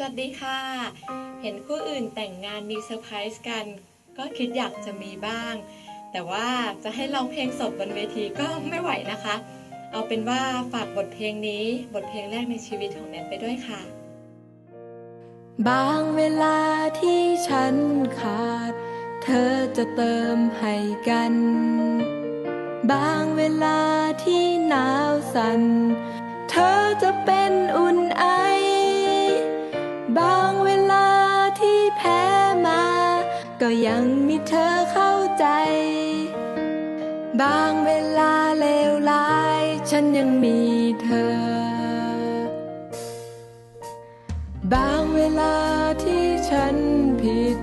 สวัสดีค่ะ เห็นคู่อื่นแต่งงานมีเซอร์ไพรส์กัน ก็คิดอยากจะมีบ้าง แต่ว่าจะให้ร้องเพลงสดบนเวทีก็ไม่ไหวนะคะ เอาเป็นว่าฝากบทเพลงนี้ บทเพลงแรกในชีวิตของแนนไปด้วยค่ะ บางเวลาที่ฉันขาด เธอจะเติมให้กัน บางเวลาที่หนาวสัน่นเธอจะเป็นอุ่นไอ ก็ยังมีเธอเข้าใจ บางเวลาเลวร้าย ฉันยังมีเธอ บางเวลาที่ฉันผิด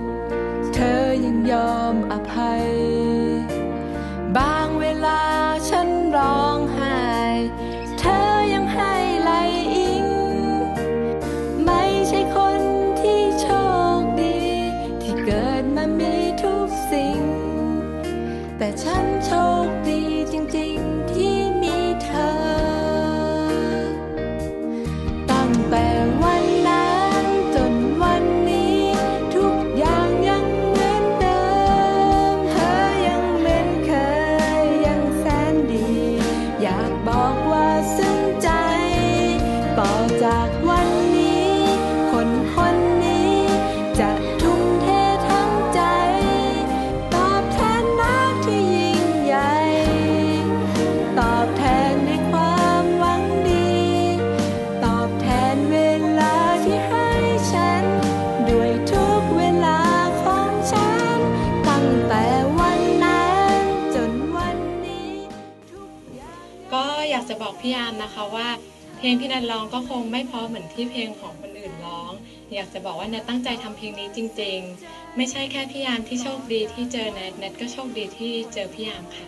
เธอยังยอมอภัย แต่ อยากจะบอกพี่อาร์มนะคะว่าเพลงที่นัดร้องก็คงไม่พอเหมือนที่เพลงของคนอื่นร้อง อยากจะบอกว่าแนทตั้งใจทำเพลงนี้จริง ๆ ไม่ใช่แค่พี่อาร์มที่โชคดีที่เจอแนทแนทก็โชคดีที่เจอพี่อาร์มค่ะ